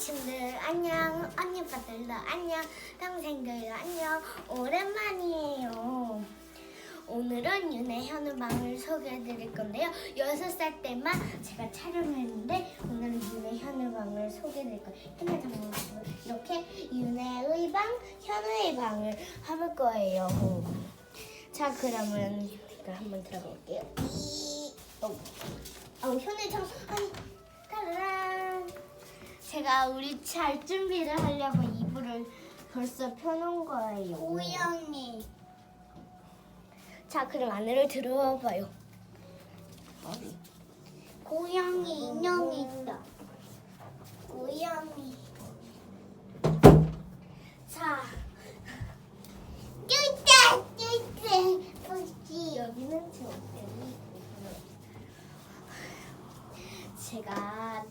친구들 안녕. 언니 오빠들도 안녕. 동생들도 안녕. 오랜만이에요. 오늘은 윤의 현우 방을 소개해 드릴 건데요. 여섯 살 때만 제가 촬영했는데 오늘은 윤의 현우 방을 소개해 드릴 거예요. 현우 장모님 이렇게 윤의 방 현우의 방을 해볼 거예요. 자 그러면 이걸 한번 들어볼게요. 이- 어, 어 현우의 장 아니 따라란 제가 우리 잘 준비를 하려고 이불을 벌써 펴놓은 거예요. 고양이. 자, 그럼 안으로 들어와 봐요. 고양이 인형이 있다. 고양이. 자, 뚜따 뚜따 보지. 여기는 제 옷들이 제가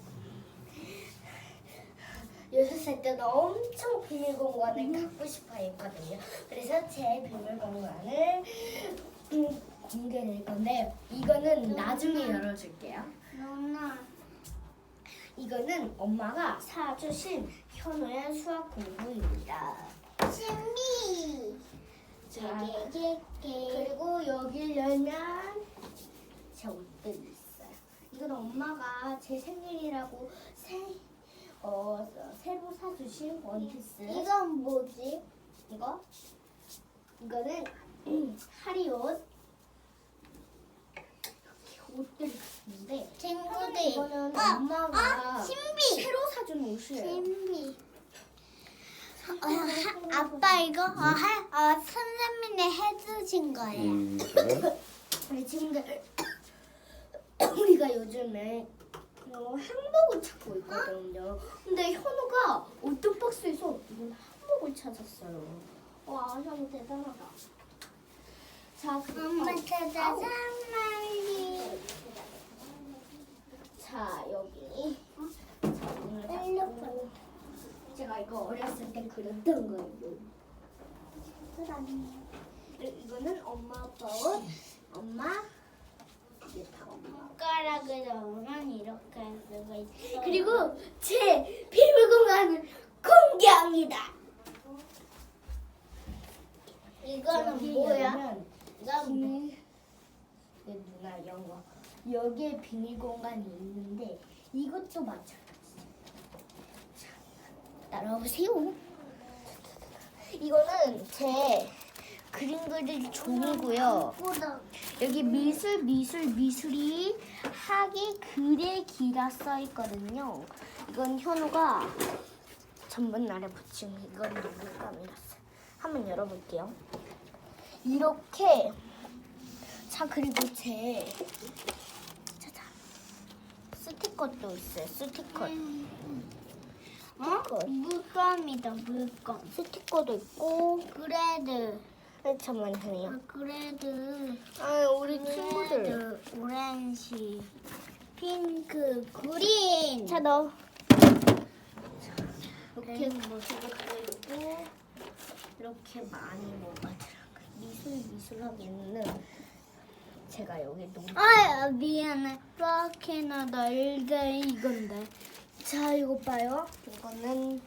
살 때는 엄청 비밀 공간을 갖고 싶어 했거든요. 그래서 제 비밀 공간을 음, 공개될 건데 이거는 나중에 열어줄게요. 누나. 이거는 엄마가 사주신 현우의 수학 공부입니다. 신비. 자, 개개개. 그리고 여기를 열면 제 옷들이 있어요. 이건 엄마가 제 생일이라고 새, 어, 새로 사주신 원피스. 이건 뭐지? 이거? 이거는 하리옷. 이렇게 옷들이 있는데 친구들. 이거는 아, 엄마가 아, 신비. 새로 사준 옷이에요. 신비. 어, 하- 아빠 이거 어, 하, 어, 선생님이 해주신 거예요. 음, 그래? 우리 친구들 우리가 요즘에 어, 행복을 찾고 있거든요. 근데 현우가 어떤 박스에서 이건 행복을 찾았어요. 와, 현우 대단하다. 자, 그럼 엄마 아우. 찾아 산말리. 자, 여기. 자, 오늘 핸드폰. 제가 이거 어렸을 때 그렸던 거예요. 그리고 이거는 엄마 아빠 옷. 엄마. 손가락으로는 이렇게 쓰고 있어. 그리고 제 비밀 공간을 공개합니다. 이거는 뭐야? 이건 비밀 내 누나 영어 여기에 비밀 공간이 있는데 이것도 마찬가지. 자, 따라오세요. 이거는 제 그림 그릴 종이고요. 뭐다? 여기 미술 미술 미술이 하기 기라 써 있거든요. 이건 현우가 전번 날에 붙인 이건 누구감이었어요. 한번 열어볼게요. 이렇게 자 그리고 제 짜잔 스티커도 있어요. 스티커 어? 물감이다 물감. 스티커도 있고 그레드. 아, 잠만요. 아, 그레드. 아 우리 친구들 그레드. 오렌지. 핑크. 그린. 자 너. 이렇게 모습도 있고 이렇게 많이 뭐가 들어가 미술 미술하기는 제가 여기 놓. 아 미안해. 빡해나다 일대 이건데. 자 이거 봐요. 이거는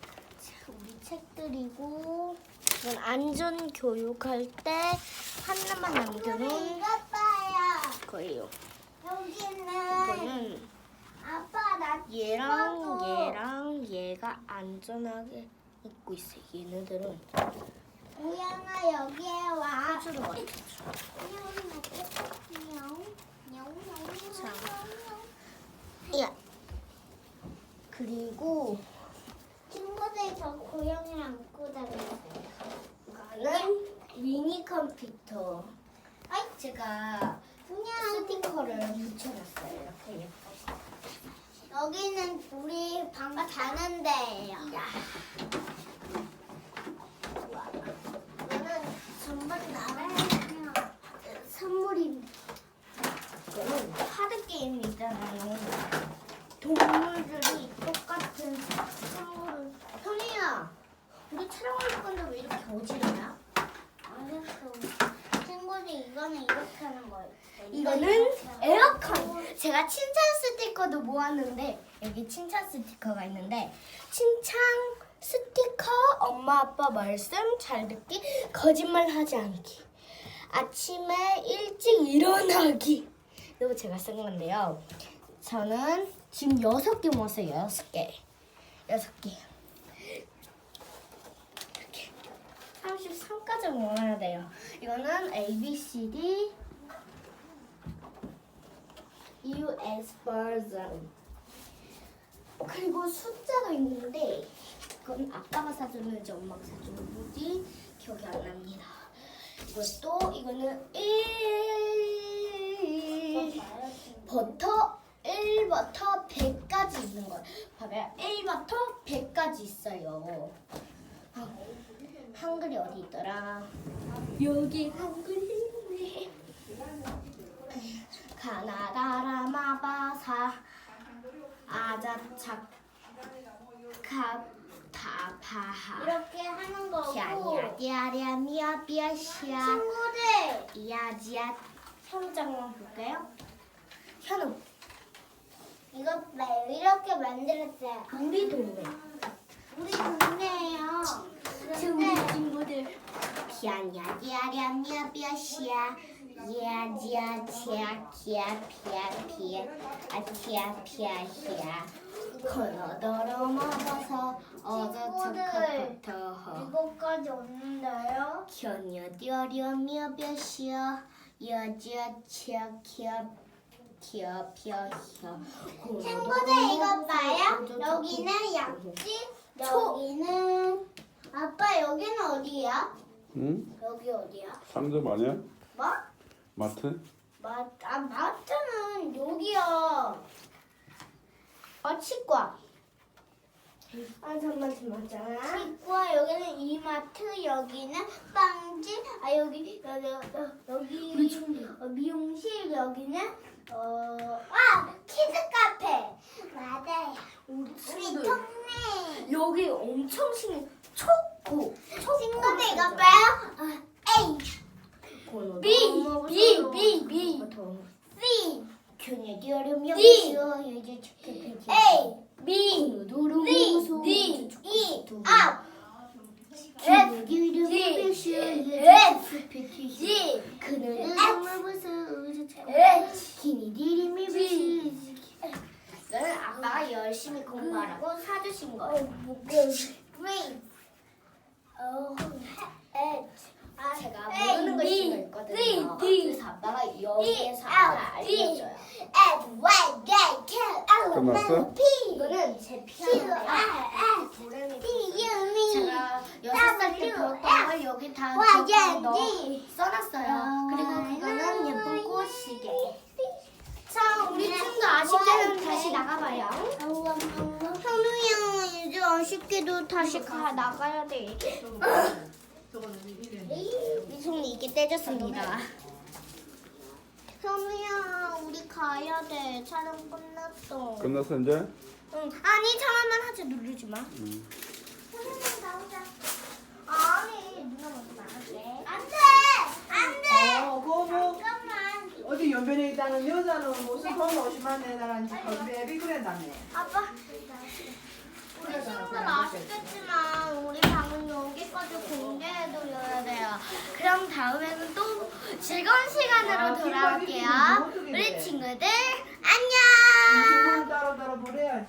우리 책들이고 이건 안전 교육할 때 하나만 남겨놓은. 거예요. 여기는 이거는 얘랑. 얘랑 얘가 안전하게 있고 있어 요. 얘네들은 고양아 여기에 와. 같아요. 야. 그리고 친구들 저 고양이랑 안고 다녔어요. 이거는 미니 컴퓨터. 아이, 제가 그냥 스티커를 붙여놨어요. 이렇게 예뻐. 여기는 우리 방 자는 데예요. 야. 우와. 이거는 전반 나라의 선물입니다. 이거는 카드 게임이잖아요. 동물들이 똑같은 선물을. 현이야, 우리 촬영할 건데 왜 이렇게 어지러냐? 알았어. 친구들 이거는 이렇게 하는 거예요. 이거는 에어컨. 제가 칭찬 스티커도 모았는데 여기 칭찬 스티커가 있는데 칭찬 스티커 엄마 아빠 말씀 잘 듣기 거짓말 하지 않기 아침에 일찍 일어나기 이거 제가 쓴 건데요 저는 지금 여섯 개 모았어요 여섯 개 여섯 개 이렇게 33까지 모아야 돼요 이거는 A, B, C, D US 버전 그리고 숫자가 있는데 그건 아빠가 사줬는지 엄마가 사줬는지 기억이 안 납니다. 이것도 이거는 1 버터 1부터 100까지 있는 거예요. 봐봐요. 1부터 100까지 있어요. 아, 한글이 어디 있더라? 여기 한글이 있네. 가나다라 마바사 아자착 카타파하 이렇게 하는 거고 샤니아디아리아 미아비아시아 친구들 이아지아 현장만 볼까요? 현우 이거 봐, 이렇게 만들었어요. 우리 동네 우리 동네예요. 지금 우리 그런데 친구들 이아지아 치아 키아 피아 피아 아키아 피아 히아 코너더러 먹어서 어저척부터 이거까지 없는데요. 치어 키어 키어 피어 히어 친구들 이거 봐요. 여기는 약지, 여기는 아빠 여기는 어디야? 응? 여기 어디야? 상점 아니야? 뭐? 마트? 마, 아 마트는 여기야. 어 치과 아 잠만 잠만 잠만 치과 여기는 이마트 여기는 빵집 아 여기 여기 여- 여기 미용실. 어, 미용실 여기는 어 아 키즈 카페 맞아요 우리 우리 친구들 동네 여기 엄청 신 초코 친구들 이거 봐요 어, A B, B, B, B. C 견여디어려 D, 미어벼시어 여지어 치켜 피어 A B C D D E 두 up F G G 그늘은 F. 정말 무서워 H 기니디리미 G. 비시 이거는 아빠가 열심히 공부하라고 사주신 거예요 Three 어 H 아, 제가 A, 모르는 거 C, 있거든요. D, 그래서 아빠가 여기에서 아빠가 알려줘요. 끝났어? 이거는 제 피아노예요. S, 도레미 제가 여섯 살때 W, 배웠던 걸 여기 다 넣어 D. 써놨어요. 그리고 그거는 예쁜 꽃시계 자 우리 네. 친구 아쉽게는 다시 나가봐요. 이제 아쉽게도 다시 가 나가야 돼. 미송이 이게 떼졌습니다 현우야 우리 가야 돼. 촬영 끝났어. 끝났어 이제? 응 아니 잠깐만 하지 누르지 마 응. 현우야 나오자. 아니 누나 먼저 나갈게 안돼 안돼. 어, 뭐 잠깐만. 어디 연변에 있다는 여자는 무슨 돈 50만 내달라는지 건배비 그랬다며. 아빠. 우리 친구들 아쉽겠지만 우리 방은 여기까지 공개해드려야 돼요. 그럼 다음에는 또 즐거운 시간으로 아, 돌아올게요 우리. 친구들 안녕 무슨 따로 따로 보내야지.